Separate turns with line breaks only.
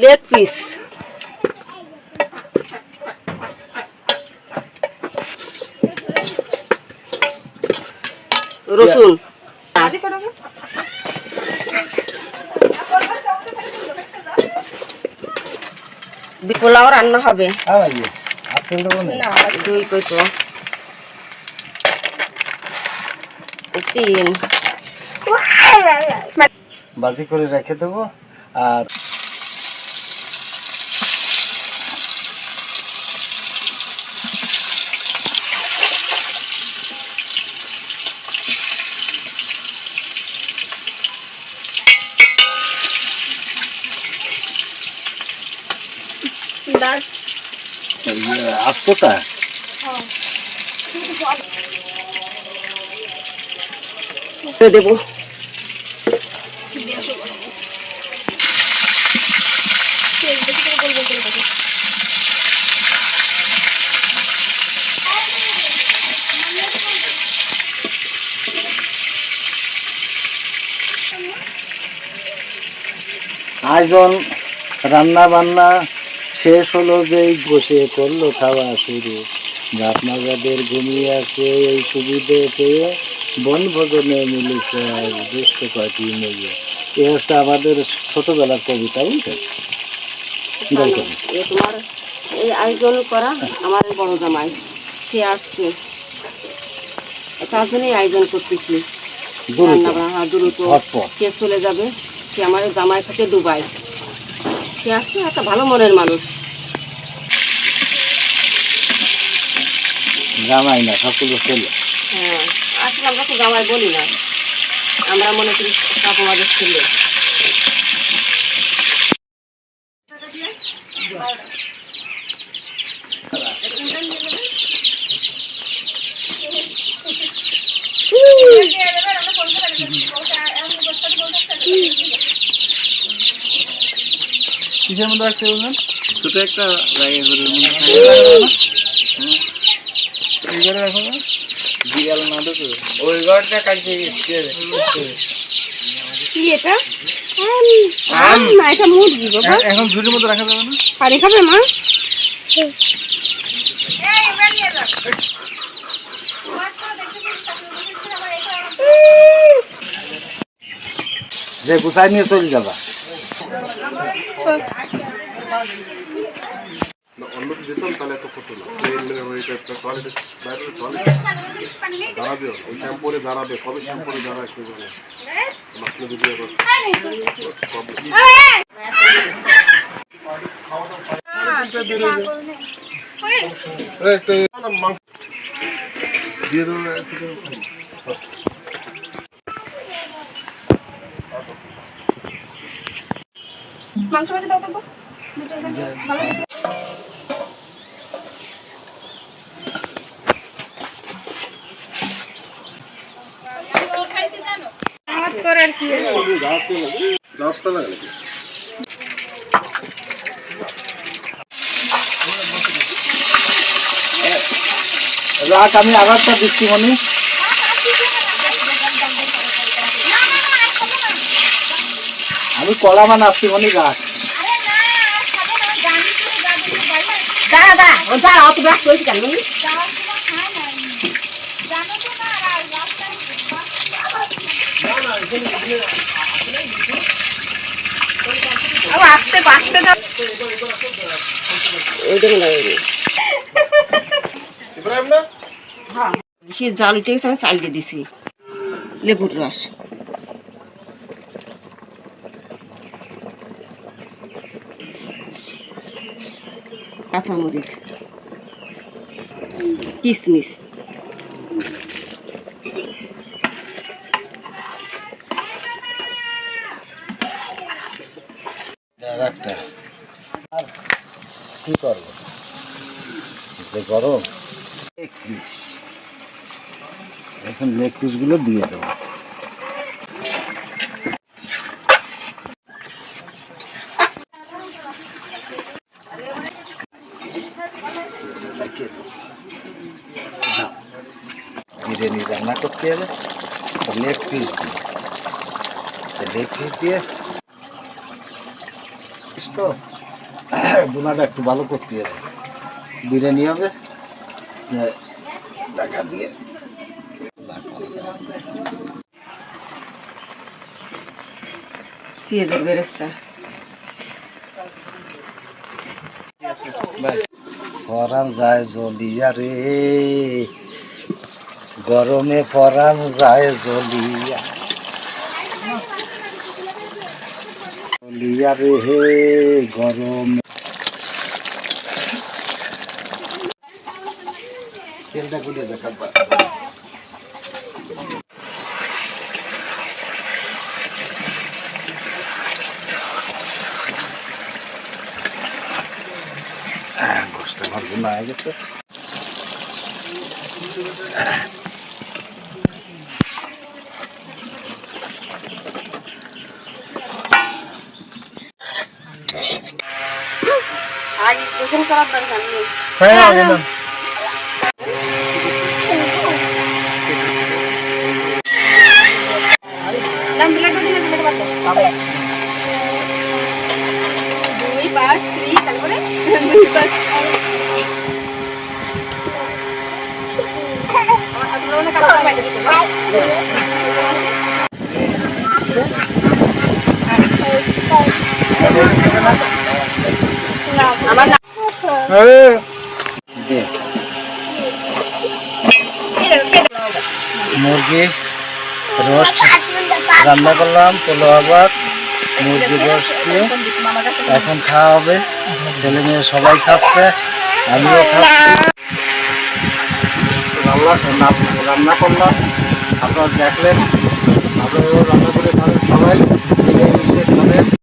Leg piece. রসুন। পোলাও রান্না হবে। দুই কইতো। তিন।
বাজি করে রেখে দেবো আর আস্তটা
দেবো।
আয়োজন রান্না বান্না শেষ হলো যেই বসে করল খাওয়া শুরু। আপনাদের ঘুমিয়ে আছে এই সুবিধে পেয়ে বনভোজনে মিলেছে আর দুষ্ট কয়টি মেয়ে। এ হচ্ছে আমাদের ছোটবেলার কবিতা বুঝলেন
এ তোমার এই আয়োজন করা আমার বড় জামাই। সে আসছে। তার জন্যই আয়োজন করতেছি।
দ্রুত।
রান্না বান্না দ্রুত।
ঝটপট।
সে চলে যাবে। সে আমার জামাই থাকে দুবাই সে আসছে একটা ভালো মনের মানুষ।
জামাই না সবগুলো ছেলে।
হ্যাঁ আসলে আমরা তো জামাই বলি না। আমরা মনে করি সব আমাদের ছেলে।
কিসের মধ্যে রাখতে বললেন? ছোট একটা জায়গায় করে এই ঘরে রাখো না। বিড়াল না ওই ঘরটা
কি এটা? আম। না এটা মুরগি বাবা
এখন ঝুড়ির মধ্যে রাখা যাবে না?
পানি খাবে মা?
যে গুছাই নিয়ে চলে যাবা?
অন্য যেতাম তাহলে এত করতো না ওইটা টয়লেটে বাইরে টয়লেট দাঁড়াবে ওই শ্যাম্পুরে দাঁড়াবে কবে শ্যাম্পুরে দাঁড়ায় কেউ জানে আবার দিয়ে দেবো একটু করে খাই।
মাংস ভাজি দাও তো?
রাখ আমি আঘাতটা দিচ্ছি মনে। আমি কলা মান আসছি মনে রাখ।
দাঁড়া দাঁড়া দাঁড়া অত ব্যাস করেছি কেন?
আস্তে
দাঁড়িয়ে
না?
সে জাল উঠে গেছে আমি চাল দিয়ে দিছি। লেবুর রস। কাঁচামরিচ কিশমিশ
একটা। আর কি করব? যে গরম, লেগ পিস। এখন লেগ পিসগুলো দিয়ে দেবো। বিরিয়ানি রান্না করতে হবে লেগ পিস দিয়ে। লেগ পিস দিয়ে তো বোনাটা একটু ভালো করতে হবে। বিরিয়ানি হবে টাকা দিয়ে।
পেঁয়াজের বেরেস্তা।
পরান যায় জলিয়া রে। গরমে পরান যায় জলিয়া। জলিয়া রে হে, গরম। তেলটা গুলে দেখাবা গোষ্ঠটা আমার গুণা হয়ে গেছে
আগে গোসল করার দরকার
মুরগি, রোস্ট, রান্না করলাম পোলো আবার, মুরগি রোস্ট এখন খাওয়া হবে। ছেলে মেয়ে সবাই খাচ্ছে, আমিও খাচ্ছি। রান্না রান্না করলাম। আপনারা দেখলেন। আপনারাও রান্না করে খাবেন সবাই। মিলে মিশে খাবেন।